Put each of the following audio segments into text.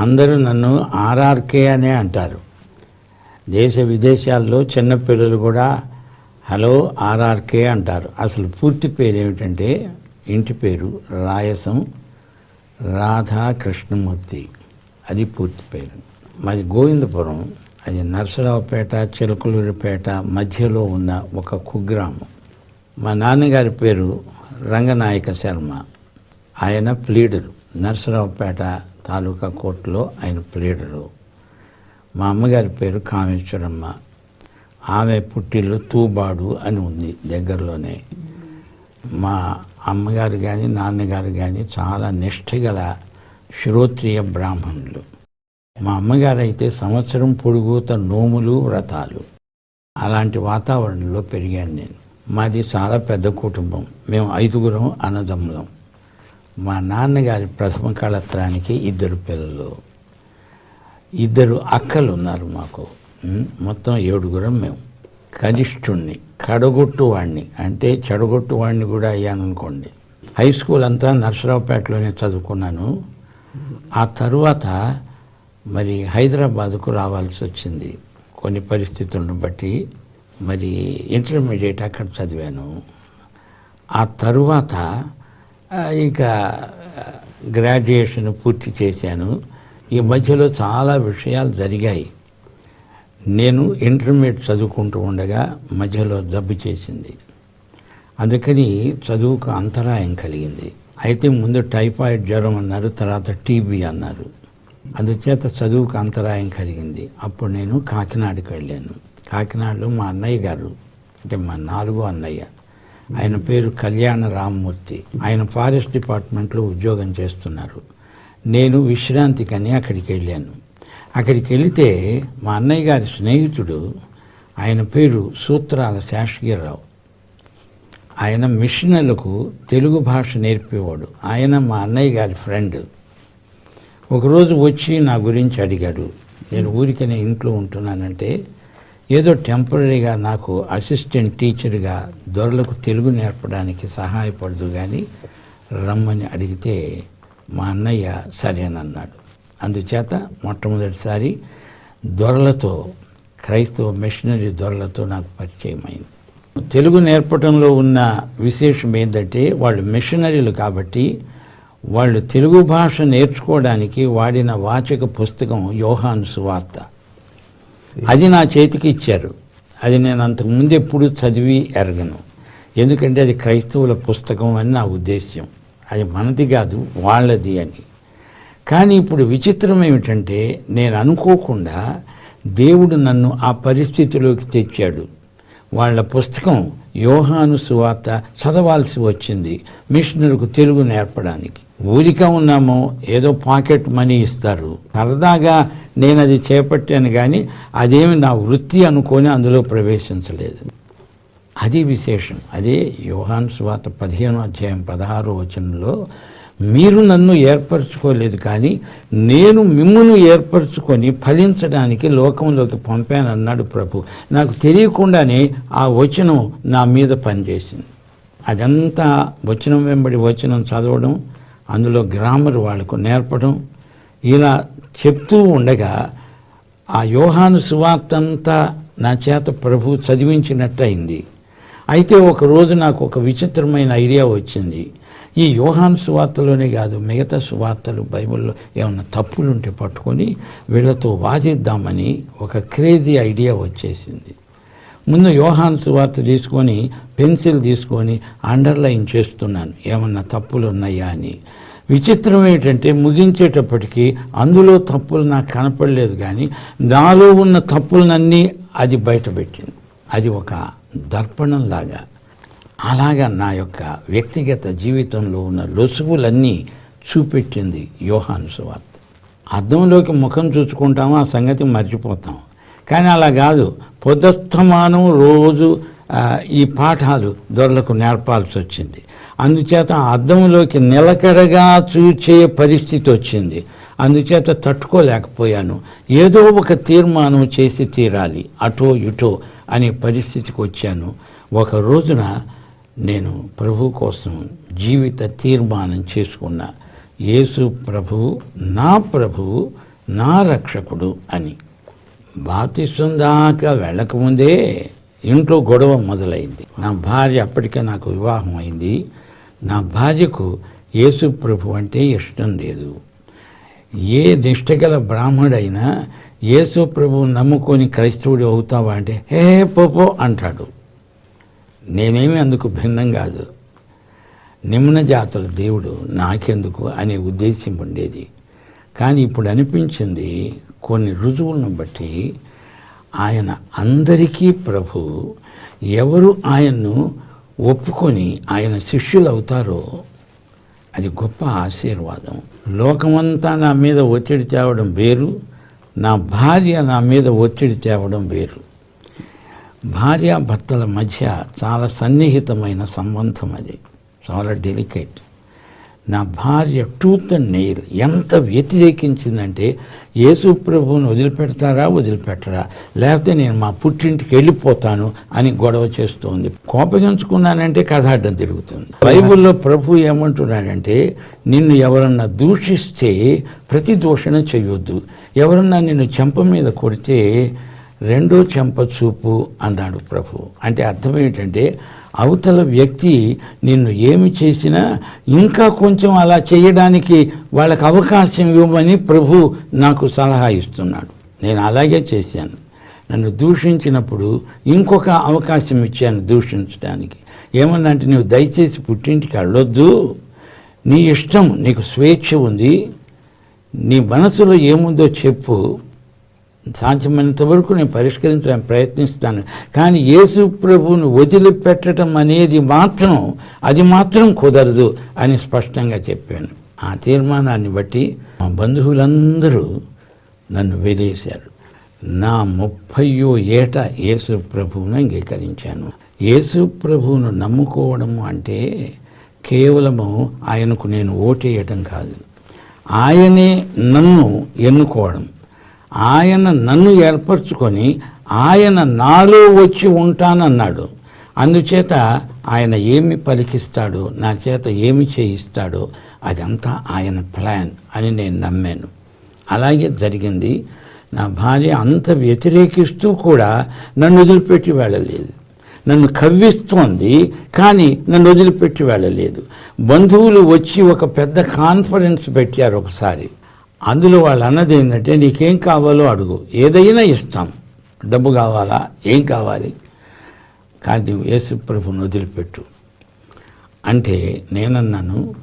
అందరూ నన్ను ఆర్ఆర్కే అనే అంటారు. దేశ విదేశాల్లో చిన్నపిల్లలు కూడా హలో ఆర్ఆర్కే అంటారు. అసలు పూర్తి పేరు ఏమిటంటే ఇంటి పేరు రాయసం రాధాకృష్ణమూర్తి. అది పూర్తి పేరు. మాది గోవిందపురం అది నరసరావుపేట చిలకలూరిపేట మధ్యలో ఉన్న ఒక కుగ్రామం. మా నాన్నగారి పేరు రంగనాయక శర్మ. ఆయన ప్లీడరు. నరసరావుపేట తాలూకా కోర్టులో ఆయన ప్లీడరు మా అమ్మగారి పేరు కామేశ్వరమ్మ. ఆమె పుట్టిల్లు తూబాడు అని ఉంది దగ్గరలోనే. మా అమ్మగారు కానీ నాన్నగారు కానీ చాలా నిష్ఠగల శ్రోత్రియ బ్రాహ్మణులు. మా అమ్మగారు అయితే సంవత్సరం పొడుగుత నోములు వ్రతాలు. అలాంటి వాతావరణంలో పెరిగాను నేను. మాది చాలా పెద్ద కుటుంబం. మేము ఐదుగురం అన్నదమ్ములం. మా నాన్నగారి ప్రథమ కళత్రానికి ఇద్దరు పిల్లలు. ఇద్దరు అక్కలు ఉన్నారు మాకు. మొత్తం ఏడుగురం మేము. కనిష్ఠుణ్ణి కడగొట్టు అంటే చెడగొట్టు కూడా కూడా అయ్యాననుకోండి. హై స్కూల్ అంతా నర్సరావుపేటలోనే చదువుకున్నాను. ఆ తరువాత మరి హైదరాబాద్కు రావాల్సి వచ్చింది. కొన్ని పరిస్థితులను బట్టి మరి ఇంటర్మీడియట్ అక్కడ చదివాను. ఆ తరువాత ఇక గ్రాడ్యుయేషన్ పూర్తి చేశాను. ఈ మధ్యలో చాలా విషయాలు జరిగాయి. నేను ఇంటర్మీడియట్ చదువుకుంటూ ఉండగా మధ్యలో జబ్బు చేసింది. అందుకని చదువుకు అంతరాయం కలిగింది. అయితే ముందు టైఫాయిడ్ జ్వరం అన్నారు తర్వాత టీబీ అన్నారు. అందుచేత చదువుకు అంతరాయం కలిగింది. అప్పుడు నేను కాకినాడకి వెళ్ళాను. కాకినాడలో మా అన్నయ్య గారు అంటే మా నాలుగో అన్నయ్య ఆయన పేరు కళ్యాణ రామ్మూర్తి. ఆయన ఫారెస్ట్ డిపార్ట్మెంట్లో ఉద్యోగం చేస్తున్నారు. నేను విశ్రాంతికని అక్కడికి వెళ్ళాను. అక్కడికి వెళితే మా అన్నయ్య గారి స్నేహితుడు ఆయన పేరు సూత్రాల శాస్త్రీయరావు ఆయన మిషనలకు తెలుగు భాష నేర్పేవాడు. ఆయన మా అన్నయ్య గారి ఫ్రెండ్. ఒకరోజు వచ్చి నా గురించి అడిగాడు. నేను ఊరికనే ఇంట్లో ఉంటున్నానంటే ఏదో టెంపరీగా నాకు అసిస్టెంట్ టీచర్గా దొరలకు తెలుగు నేర్పడానికి సహాయపడదు కానీ రమ్మని అడిగితే మా అన్నయ్య సరేనన్నాడు అందుచేత మొట్టమొదటిసారి దొరలతో క్రైస్తవ మిషనరీ దొరలతో నాకు పరిచయం అయింది. తెలుగు నేర్పటంలో ఉన్న విశేషం ఏంటంటే వాళ్ళు మిషనరీలు కాబట్టి వాళ్ళు తెలుగు భాష నేర్చుకోవడానికి వాడిన వాచక పుస్తకం యోహాను సువార్త. అది నా చేతికి ఇచ్చారు. అది నేను అంతకుముందు ఎప్పుడు చదివి ఎరగను. ఎందుకంటే అది క్రైస్తవుల పుస్తకం అని నా ఉద్దేశ్యం. అది మనది కాదు వాళ్ళది అని. కానీ ఇప్పుడు విచిత్రం ఏమిటంటే నేను అనుకోకుండా దేవుడు నన్ను ఆ పరిస్థితిలోకి తెచ్చాడు. వాళ్ళ పుస్తకం యోహాను సువార్త చదవాల్సి వచ్చింది మిషనర్కు తెలుగు నేర్పడానికి. ఊరిక ఉన్నామో ఏదో పాకెట్ మనీ ఇస్తారు. సరదాగా నేను అది చేపట్టాను కానీ అదేమి నా వృత్తి అనుకొని అందులో ప్రవేశించలేదు. అది విశేషం. అదే యోహాన్ సువార్త పదిహేను అధ్యాయం పదహారో వచనంలో మీరు నన్ను ఏర్పరచుకోలేదు కానీ నేను మిమ్మల్ని ఏర్పరచుకొని ఫలించడానికి లోకంలోకి పంపానన్నాడు ప్రభు. నాకు తెలియకుండానే ఆ వచనం నా మీద పనిచేసింది. అదంతా వచనం వెంబడి వచనం చదవడం అందులో గ్రామర్ వాళ్ళకు నేర్పడం. ఇలా చెప్తూ ఉండగా ఆ యోహాను సువార్తంతా నా చేత ప్రభు చదివించినట్టయింది. అయితే ఒకరోజు నాకు ఒక విచిత్రమైన ఐడియా వచ్చింది. ఈ యోహాను సువార్తలోనే కాదు మిగతా సువార్తలు బైబిల్లో ఏమన్నా తప్పులుంటే పట్టుకొని వీళ్ళతో వాదిద్దామని ఒక క్రేజీ ఐడియా వచ్చేసింది. ముందు యోహాన్ సువార్త తీసుకొని పెన్సిల్ తీసుకొని అండర్లైన్ చేస్తున్నాను. ఏమన్నా తప్పులు ఉన్నాయా అని. విచిత్రం ఏంటంటే ముగించేటప్పటికీ అందులో తప్పులు నాకు కనపడలేదు కానీ నాలో ఉన్న తప్పులనన్నీ అది బయటపెట్టింది అది ఒక దర్పణంలాగా. అలాగా నా యొక్క వ్యక్తిగత జీవితంలో ఉన్న లొసుగులన్నీ చూపెట్టింది యోహాను సువార్త. అద్దంలోకి ముఖం చూసుకుంటాము? ఆ సంగతి మర్చిపోతాం. కానీ అలా కాదు. పొద్దుస్తమానం రోజు ఈ పాఠాలు దొరలకు నేర్పాల్సి వచ్చింది. అందుచేత ఆ అద్దంలోకి నిలకడగా చూచే పరిస్థితి వచ్చింది. అందుచేత తట్టుకోలేకపోయాను. ఏదో ఒక తీర్మానం చేసి తీరాలి. అటో ఇటో అనే పరిస్థితికి వచ్చాను. ఒక రోజున నేను ప్రభు కోసం జీవిత తీర్మానం చేసుకున్నా. యేసు ప్రభువు నా ప్రభువు నా రక్షకుడు అని. బాప్తిస్వం దాకా వెళ్ళకముందే ఇంట్లో గొడవ మొదలైంది. నా భార్య అప్పటికే నాకు వివాహం అయింది. నా భార్యకు యేసు ప్రభు అంటే ఇష్టం లేదు. ఏ నిష్టగల బ్రాహ్మడైనా యేసు ప్రభు నమ్ముకొని క్రైస్తవుడు అవుతావా అంటే హే పోపో అంటాడు. నేనేమి అందుకు భిన్నం కాదు. నిమ్న జాతుల దేవుడు నాకెందుకు అనే ఉద్దేశం ఉండేది. కానీ ఇప్పుడు అనిపించింది కొన్ని రుజువులను బట్టి ఆయన అందరికీ ప్రభు ఎవరు ఆయన్ను ఒప్పుకొని ఆయన శిష్యులు అవుతారో అది గొప్ప ఆశీర్వాదం. లోకమంతా నా మీద ఒత్తిడి తేవడం వేరు నా భార్య నా మీద ఒత్తిడి తేవడం వేరు. భార్యాభర్తల మధ్య చాలా సన్నిహితమైన సంబంధం అది. చాలా డెలికేట్. నా భార్య టూత్ అండ్ నెయిల్ ఎంత వ్యతిరేకించిందంటే యేసు ప్రభువుని వదిలిపెడతారా వదిలిపెట్టరా? లేకపోతే నేను మా పుట్టింటికి వెళ్ళిపోతాను అని గొడవ చేస్తోంది. కోపగించుకున్నానంటే కథ అడ్డం తిరుగుతుంది. బైబిల్లో ప్రభు ఏమంటున్నాడంటే నిన్ను ఎవరన్నా దూషిస్తే ప్రతి దూషణ చేయొద్దు ఎవరన్నా నిన్ను చెంప మీద కొడితే రెండో చెంప చూపు అన్నాడు ప్రభు. అంటే అర్థం ఏంటంటే అవతల వ్యక్తి నిన్ను ఏమి చేసినా ఇంకా కొంచెం అలా చేయడానికి వాళ్ళకి అవకాశం ఇవ్వమని ప్రభు నాకు సలహా ఇస్తున్నాడు. నేను అలాగే చేశాను. నన్ను దూషించినప్పుడు ఇంకొక అవకాశం ఇచ్చాను దూషించడానికి. ఏమన్నా అంటే నువ్వు దయచేసి పుట్టింటికి వెళ్ళొద్దు. నీ ఇష్టం నీకు స్వేచ్ఛ ఉంది. నీ మనసులో ఏముందో చెప్పు. సాధ్యమైనంత వరకు నేను పరిష్కరించడానికి ప్రయత్నిస్తాను. కానీ యేసు ప్రభువును వదిలిపెట్టడం అనేది మాత్రం అది మాత్రం కుదరదు అని స్పష్టంగా చెప్పాను. ఆ తీర్మానాన్ని బట్టి మా బంధువులందరూ నన్ను వెలేశారు నా ముప్పయో ఏట యేసు ప్రభువును అంగీకరించాను. యేసు ప్రభువును నమ్ముకోవడము అంటే కేవలము ఆయనకు నేను ఓటేయటం కాదు. ఆయనే నన్ను ఎన్నుకోవడం. ఆయన నన్ను ఏర్పరచుకొని ఆయన నాలో వచ్చి ఉంటానన్నాడు. అందుచేత ఆయన ఏమి పలికిస్తాడో నా చేత ఏమి చేయిస్తాడో అదంతా ఆయన ప్లాన్ అని నేను నమ్మాను. అలాగే జరిగింది. నా భార్య అంత వ్యతిరేకిస్తూ కూడా నన్ను వదిలిపెట్టి వెళ్ళలేదు. నన్ను కవ్విస్తోంది కానీ నన్ను వదిలిపెట్టి వెళ్ళలేదు. బంధువులు వచ్చి ఒక పెద్ద కాన్ఫరెన్స్ పెట్టారు ఒకసారి. అందులో వాళ్ళు అన్నది ఏంటంటే నీకేం కావాలో అడుగు. ఏదైనా ఇస్తాం. డబ్బు కావాలా? ఏం కావాలి? కానీ యేసు ప్రభుని వదిలిపెట్టు. అంటే నేనన్నాను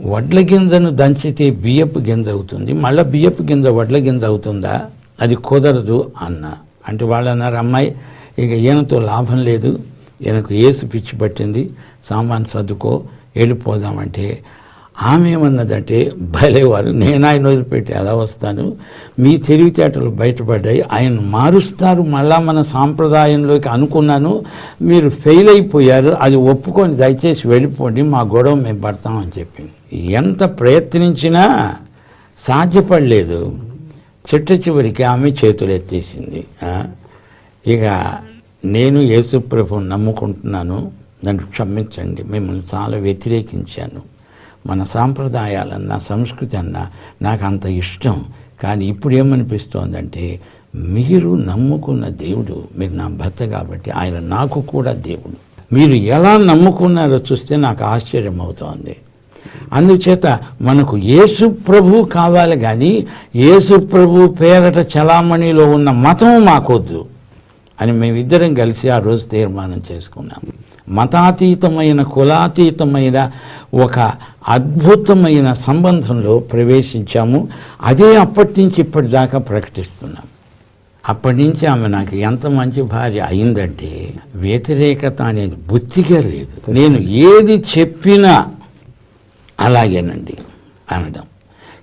వడ్ల గింజను దంచితే బియ్యపు గింజ అవుతుంది. మళ్ళీ బియ్యపు గింజ వడ్ల గింజ అవుతుందా? అది కుదరదు అన్న. అంటే వాళ్ళు అన్నారు అమ్మాయి ఇక ఈయనతో లాభం లేదు. ఈయనకు ఏసు పిచ్చి పట్టింది. సామాన్ సర్దుకో. వెళ్ళిపోదామంటే ఆమె ఏమన్నదంటే భలేవారు నేను ఆయన వదిలిపెట్టి ఎలా వస్తాను? మీ తెలివితేటలు బయటపడ్డాయి ఆయన మారుస్తారు మళ్ళా మన సాంప్రదాయంలోకి అనుకున్నాను మీరు ఫెయిల్ అయిపోయారు అది ఒప్పుకొని దయచేసి వెళ్ళిపోండి మా గొడవ మేము పడతామని చెప్పింది. ఎంత ప్రయత్నించినా సాధ్యపడలేదు. చిట్ట చివరికి ఆమె చేతులు ఎత్తేసింది. ఇక నేను యేసుప్రభుని నమ్ముకుంటున్నాను నన్ను క్షమించండి మిమ్మల్ని చాలా వ్యతిరేకించాను. మన సాంప్రదాయాలన్నా సంస్కృతి అన్నా నాకు అంత ఇష్టం. కానీ ఇప్పుడు ఏమనిపిస్తోందంటే మీరు నమ్ముకున్న దేవుడు మీరు నా భర్త కాబట్టి ఆయన నాకు కూడా దేవుడు. మీరు ఎలా నమ్ముకున్నారో చూస్తే నాకు ఆశ్చర్యం అవుతోంది అందుచేత మనకు యేసు ప్రభు కావాలి కానీ యేసు ప్రభు పేరట చలామణిలో ఉన్న మతం మాకొద్దు. అని మేమిద్దరం కలిసి ఆ రోజు తీర్మానం చేసుకున్నాం. మతాతీతమైన కులాతీతమైన ఒక అద్భుతమైన సంబంధంలో ప్రవేశించాము. అదే అప్పటి నుంచి ఇప్పటిదాకా ప్రకటిస్తున్నాం. అప్పటి నుంచి ఆమె నాకు ఎంత మంచి భార్య అయిందంటే వ్యతిరేకత అనేది బుత్తిగా లేదు. నేను ఏది చెప్పినా అలాగేనండి అనడం.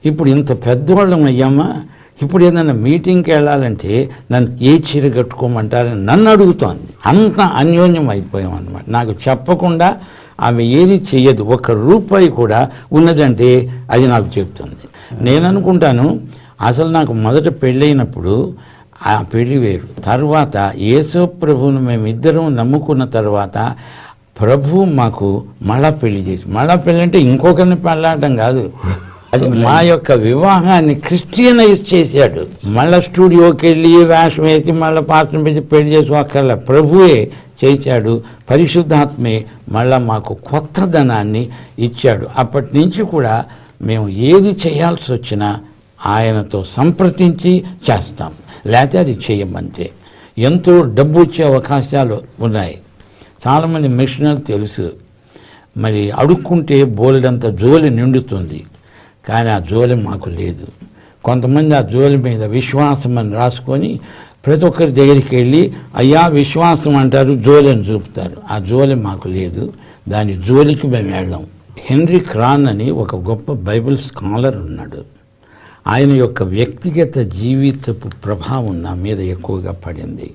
ఇప్పుడు ఇంత పెద్దవాళ్ళం అయ్యామా? ఇప్పుడు ఏదైనా మీటింగ్కి వెళ్ళాలంటే నన్ను ఏ చీర కట్టుకోమంటారని నన్ను అడుగుతోంది. అంత అన్యోన్యం అయిపోయాం అనమాట నాకు చెప్పకుండా ఆమె ఏది చెయ్యదు. ఒక రూపాయి కూడా ఉన్నదంటే అది నాకు చెప్తుంది. నేను అనుకుంటాను అసలు నాకు మొదట పెళ్ళైనప్పుడు ఆ పెళ్ళి వేరు. తర్వాత యేసు ప్రభువును మేమిద్దరం నమ్ముకున్న తర్వాత ప్రభు మాకు మళ్ళా పెళ్ళి చేసి మళ్ళా పెళ్ళి అంటే ఇంకొకరిని పెళ్ళాడటం కాదు. అది మా యొక్క వివాహాన్ని క్రిస్టియనైజ్ చేశాడు. మళ్ళా స్టూడియోకి వెళ్ళి వేషం వేసి మళ్ళీ పాత్ర పెట్టి పెళ్ళి చేసుకోక్కర్లే ప్రభువే చేశాడు పరిశుద్ధాత్మే మళ్ళా మాకు కొత్తదనాన్ని ఇచ్చాడు. అప్పటి నుంచి కూడా మేము ఏది చేయాల్సి వచ్చినా ఆయనతో సంప్రదించి చేస్తాం. లేకపోతే అది చేయమంతే. ఎంతో డబ్బు వచ్చే అవకాశాలు ఉన్నాయి. చాలామంది మిషనర్ తెలుసు. మరి అడుక్కుంటే బోలెడంత జోలి నిండుతుంది. కానీ ఆ జోలి మాకు లేదు. కొంతమంది ఆ జోలి మీద విశ్వాసం అని రాసుకొని ప్రతి ఒక్కరి దగ్గరికి వెళ్ళి అయ్యా విశ్వాసం అంటారు జోలిని చూపుతారు. ఆ జోలి మాకు లేదు. దాని జోలికి మేము వెళ్ళాం. హెన్రీ క్రాన్ అని ఒక గొప్ప బైబిల్ స్కాలర్ ఉన్నాడు. ఆయన యొక్క వ్యక్తిగత జీవితపు ప్రభావం నా మీద ఎక్కువగా పడింది.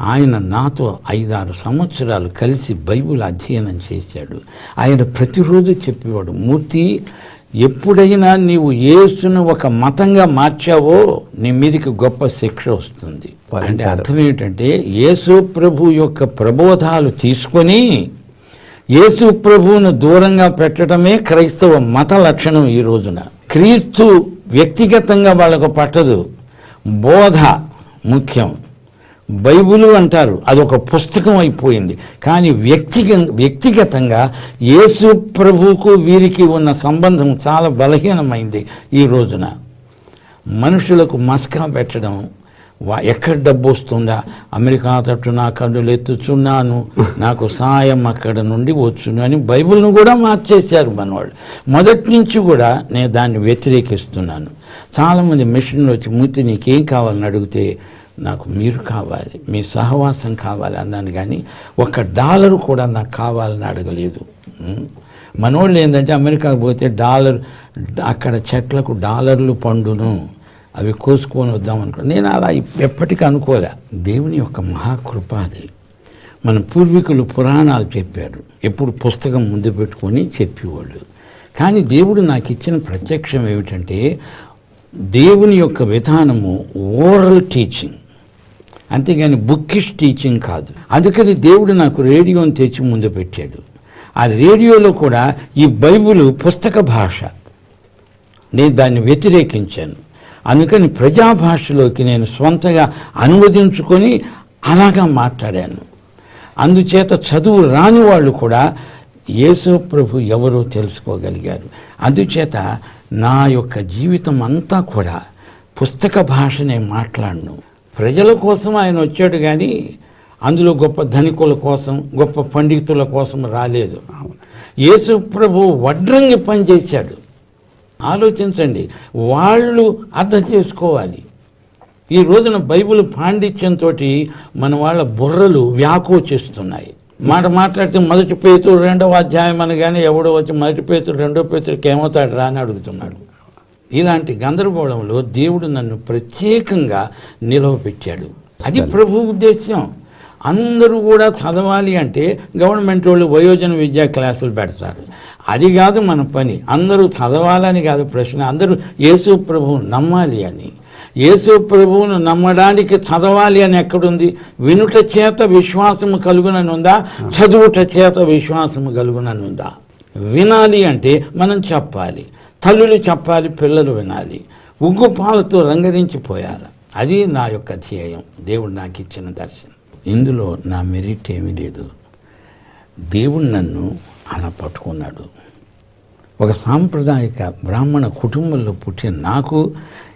ఆయన నాతో ఐదారు సంవత్సరాలు కలిసి బైబిల్ అధ్యయనం చేశాడు. ఆయన ప్రతిరోజు చెప్పేవాడు మూర్తి ఎప్పుడైనా నీవు యేసును ఒక మతంగా మార్చావో నీ మీదకి గొప్ప శిక్ష వస్తుంది. అంటే అర్థం ఏమిటంటే యేసు ప్రభు యొక్క ప్రబోధాలు తీసుకొని యేసు ప్రభువును దూరంగా పెట్టడమే క్రైస్తవ మత లక్షణం ఈ రోజున. క్రీస్తు వ్యక్తిగతంగా వాళ్ళకు పట్టదు. బోధ ముఖ్యం. బైబిలు అంటారు. అదొక పుస్తకం అయిపోయింది. కానీ వ్యక్తిగ వ్యక్తిగతంగా యేసు ప్రభువుకు వీరికి ఉన్న సంబంధం చాలా బలహీనమైంది ఈ రోజున. మనుషులకు మస్కా పెట్టడం వా- ఎక్కడ డబ్బు వస్తుందా? అమెరికా తట్టు నా కన్నులు ఎత్తుచున్నాను. నాకు సాయం అక్కడ నుండి వచ్చును అని బైబిల్ను కూడా మార్చేశారు మనవాళ్ళు. మొదటి నుంచి కూడా నేను దాన్ని వ్యతిరేకిస్తున్నాను. చాలామంది మిషన్లు వచ్చి మూర్తి నీకేం కావాలని అడిగితే నాకు మీరు కావాలి మీ సహవాసం కావాలి అన్నాను కానీ ఒక డాలర్ కూడా నాకు కావాలని అడగలేదు. మనోళ్ళు ఏంటంటే అమెరికాకు పోతే డాలర్ అక్కడ చెట్లకు డాలర్లు పండును అవి కోసుకొని వద్దాం అనుకో నేను అలా ఎప్పటికీ అనుకోలే. దేవుని యొక్క మహాకృప అది. మన పూర్వీకులు పురాణాలు చెప్పారు. ఎప్పుడు పుస్తకం ముందు పెట్టుకొని చెప్పేవాళ్ళు. కానీ దేవుడు నాకు ఇచ్చిన ప్రత్యక్షం ఏమిటంటే దేవుని యొక్క విధానము ఓరల్ టీచింగ్. అంతేగాని బుక్కిష్ టీచింగ్ కాదు. అందుకని దేవుడు నాకు రేడియోని తెచ్చి ముందు పెట్టాడు. ఆ రేడియోలో కూడా ఈ బైబిల్ పుస్తక భాష. నేను దాన్ని వ్యతిరేకించాను. అందుకని ప్రజా భాషలోకి నేను స్వంతగా అనువదించుకొని అలాగా మాట్లాడాను. అందుచేత చదువు రాని వాళ్ళు కూడా యేసు ప్రభు ఎవరో తెలుసుకోగలిగారు. అందుచేత నా యొక్క జీవితం అంతా కూడా పుస్తక భాషనే మాట్లాడను. ప్రజల కోసం ఆయన వచ్చాడు కానీ అందులో గొప్ప ధనికుల కోసం గొప్ప పండితుల కోసం రాలేదు. యేసు ప్రభు వడ్రంగి పనిచేశాడు. ఆలోచించండి వాళ్ళు అర్థం చేసుకోవాలి. ఈ రోజున బైబిల్ పాండిత్యంతో మన వాళ్ళ బుర్రలు వ్యాకోచిస్తున్నాయి. మాట మాట్లాడితే మొదటి పేతుడు రెండవ అధ్యాయం అనగానే ఎవడో వచ్చి మొదటి పేతుడు రెండో పేతుడికి ఏమవుతాడు రా అని అడుగుతున్నాడు. ఇలాంటి గందరగోళంలో దేవుడు నన్ను ప్రత్యేకంగా నిలవపెట్టాడు అది ప్రభు ఉద్దేశ్యం. అందరూ కూడా చదవాలి అంటే గవర్నమెంట్ వాళ్ళు వయోజన విద్యా క్లాసులు పెడతారు. అది కాదు మన పని. అందరూ చదవాలని కాదు ప్రశ్న. అందరూ యేసు ప్రభువు నమ్మాలి అని. యేసు ప్రభువును నమ్మడానికి చదవాలి అని ఎక్కడుంది? వినుట చేత విశ్వాసము కలుగుననుందా? చదువుట చేత విశ్వాసము కలుగుననుందా? వినాలి అంటే మనం చెప్పాలి. తల్లులు చెప్పాలి పిల్లలు వినాలి. ఉగ్గు పాలతో రంగరించిపోయాలి. అది నా యొక్క ధ్యేయం. దేవుడు నాకు ఇచ్చిన దర్శనం. ఇందులో నా మెరిట్ ఏమీ లేదు. దేవుడు నన్ను అలా పట్టుకున్నాడు. ఒక సాంప్రదాయక బ్రాహ్మణ కుటుంబంలో పుట్టిన నాకు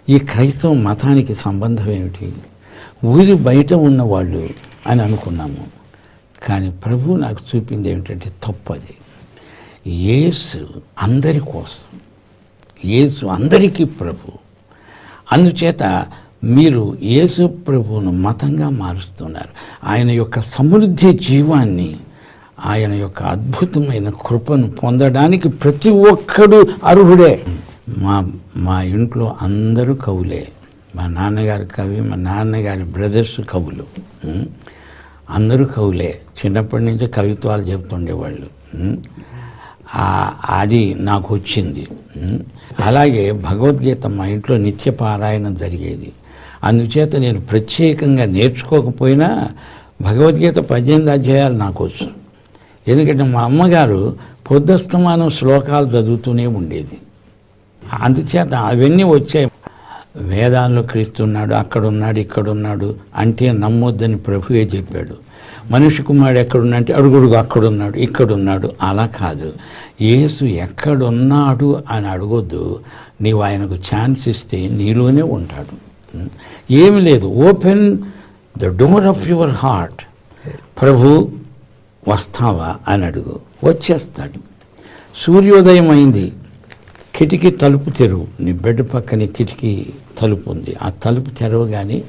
ఈ క్రైస్తవ మతానికి సంబంధం ఏమిటి? ఊరి బయట ఉన్నవాళ్ళు అని అనుకున్నాము. కానీ ప్రభు నాకు చూపింది ఏమిటంటే తప్పది. యేసు అందరి కోసం. యేసు అందరికీ ప్రభు. అందుచేత మీరు యేసు ప్రభువును మతంగా మారుస్తున్నారు. ఆయన యొక్క సమృద్ధి జీవాన్ని ఆయన యొక్క అద్భుతమైన కృపను పొందడానికి ప్రతి ఒక్కడు అర్హుడే. మా మా ఇంట్లో అందరూ కవులే. మా నాన్నగారు కవి మా నాన్నగారి బ్రదర్స్ కవులు. అందరూ కవులే. చిన్నప్పటి నుంచి కవిత్వాలు చెప్తుండేవాళ్ళు అది నాకు వచ్చింది. అలాగే భగవద్గీత మా ఇంట్లో నిత్య పారాయణం జరిగేది. అందుచేత నేను ప్రత్యేకంగా నేర్చుకోకపోయినా భగవద్గీత పద్దెనిమిది అధ్యాయాలు నాకు వచ్చు. ఎందుకంటే మా అమ్మగారు పొద్దుస్తమానం శ్లోకాలు చదువుతూనే ఉండేది. అందుచేత అవన్నీ వచ్చాయి. వేదాల్లో క్రీస్తున్నాడు అక్కడున్నాడు ఇక్కడున్నాడు అంటే నమ్మొద్దని ప్రభువే చెప్పాడు. మనిషి కుమారుడు ఎక్కడున్నాడంటే అడుగుడుగు అక్కడున్నాడు ఇక్కడున్నాడు. అలా కాదు. యేసు ఎక్కడున్నాడు అని అడగొద్దు. నీవు ఆయనకు ఛాన్స్ ఇస్తే నీలోనే ఉంటాడు. ఏమి లేదు. Open the door of your heart. ప్రభు వస్తావా అని అడుగు. వచ్చేస్తాడు. సూర్యోదయం అయింది. కిటికీ తలుపు తెరువు. నీ బెడ్ పక్కనే కిటికీ తలుపు ఉంది. ఆ తలుపు తెరవగానే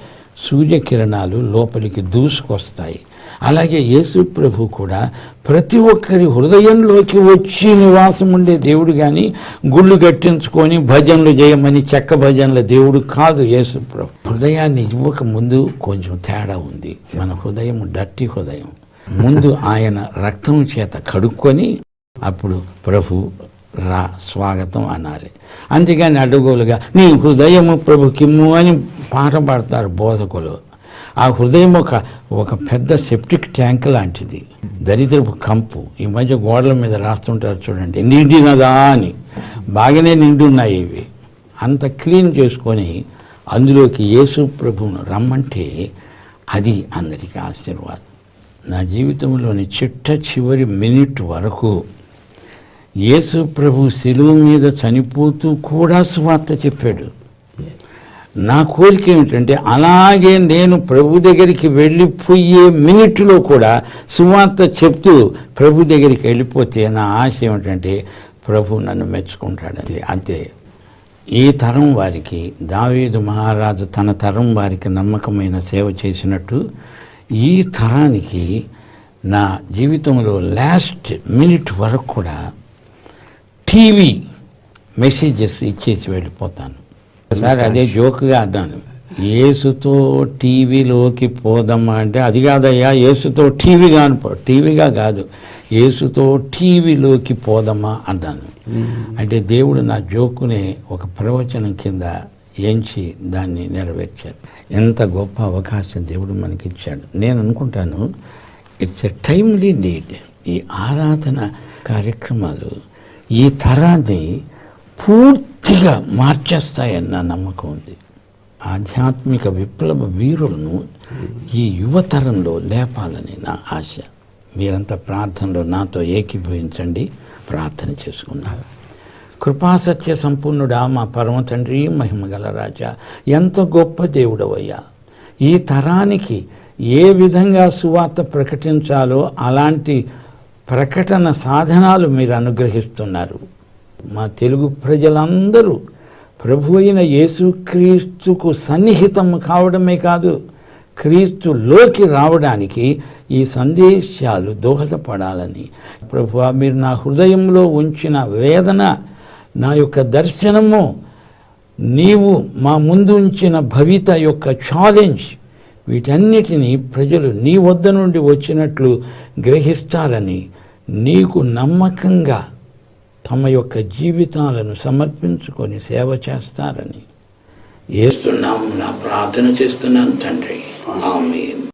సూర్యకిరణాలు లోపలికి దూసుకొస్తాయి. అలాగే యేసు ప్రభు కూడా ప్రతి ఒక్కరి హృదయంలోకి వచ్చి నివాసం ఉండే దేవుడు కానీ గుళ్ళు కట్టించుకొని భజనలు చేయమని చెక్క భజనల దేవుడు కాదు యేసు ప్రభు. హృదయాన్ని ఇవ్వక ముందు కొంచెం తేడా ఉంది. మన హృదయం డట్టి హృదయం. ముందు ఆయన రక్తం చేత కడుక్కొని అప్పుడు ప్రభు రా స్వాగతం అనాలి. అంతేగాని అడుగులుగా నీ హృదయము ప్రభు కిమ్ము అని పాట పాడతారు బోధకులు. ఆ హృదయం ఒక ఒక పెద్ద సెప్టిక్ ట్యాంక్ లాంటిది. దరిద్రపు కంపు. ఈ మధ్య గోడల మీద రాస్తుంటారు చూడండి. నిండినదా అని. బాగానే నిండున్నాయి ఇవి. అంత క్లీన్ చేసుకొని అందులోకి యేసు ప్రభువును రమ్మంటే అది అందరికీ ఆశీర్వాదం. నా జీవితంలోని చిట్ట చివరి మినిట్ వరకు యేసు ప్రభు శిలువ మీద చనిపోతూ కూడా సువార్త చెప్పాడు. నా కోరిక ఏమిటంటే అలాగే నేను ప్రభు దగ్గరికి వెళ్ళిపోయే మినిట్లో కూడా సువార్త చెప్తూ ప్రభు దగ్గరికి వెళ్ళిపోతే నా ఆశ ఏమిటంటే ప్రభు నన్ను మెచ్చుకుంటాడని అంతే. ఈ తరం వారికి దావీదు మహారాజు తన తరం వారికి నమ్మకమైన సేవ చేసినట్టు ఈ తరానికి నా జీవితంలో లాస్ట్ మినిట్ వరకు కూడా టీవీ మెసేజెస్ ఇచ్చేసి వెళ్ళిపోతాను. సార్ అదే జోక్గా అన్నాను. యేసుతో టీవీలోకి పోదమ్మా అంటే అది కాదయ్యా యేసుతో టీవీగా అనుకో టీవీగా కాదు. యేసుతో టీవీలోకి పోదమ్మా అన్నాను. అంటే దేవుడు నా జోకునే ఒక ప్రవచనం కింద ఎంచి దాన్ని నెరవేర్చాడు. ఎంత గొప్ప అవకాశం దేవుడు మనకి ఇచ్చాడు నేను అనుకుంటాను ఇట్స్ ఎ టైమ్లీ నీడ్. ఈ ఆరాధన కార్యక్రమాలు ఈ తరాన్ని పూర్తిగా మార్చేస్తాయని నా నమ్మకం ఉంది. ఆధ్యాత్మిక విప్లవ వీరులను ఈ యువతరంలో లేపాలని నా ఆశ. మీరంతా ప్రార్థనలో నాతో ఏకీభవించండి. ప్రార్థన చేసుకున్నారు కృపాసత్య సంపూర్ణుడా మా పరమ తండ్రి మహిమగల రాజా ఎంత గొప్ప దేవుడవయ్యా. ఈ తరానికి ఏ విధంగా సువార్త ప్రకటించాలో అలాంటి ప్రకటన సాధనాలు మీరు అనుగ్రహిస్తున్నారు. మా తెలుగు ప్రజలందరూ ప్రభు అయిన యేసుక్రీస్తుకు సన్నిహితం కావడమే కాదు క్రీస్తులోకి రావడానికి ఈ సందేశాలు దోహదపడాలని. ప్రభు మీరు నా హృదయంలో ఉంచిన వేదన నా యొక్క దర్శనము నీవు మా ముందు ఉంచిన భవిత యొక్క ఛాలెంజ్ వీటన్నిటినీ ప్రజలు నీ వద్ద నుండి వచ్చినట్లు గ్రహిస్తారని నీకు నమ్మకంగా తమ యొక్క జీవితాలను సమర్పించుకొని సేవ చేస్తారని. ఏస్తున్నాము నా ప్రార్థన చేస్తున్నాను తండ్రి. ఆమె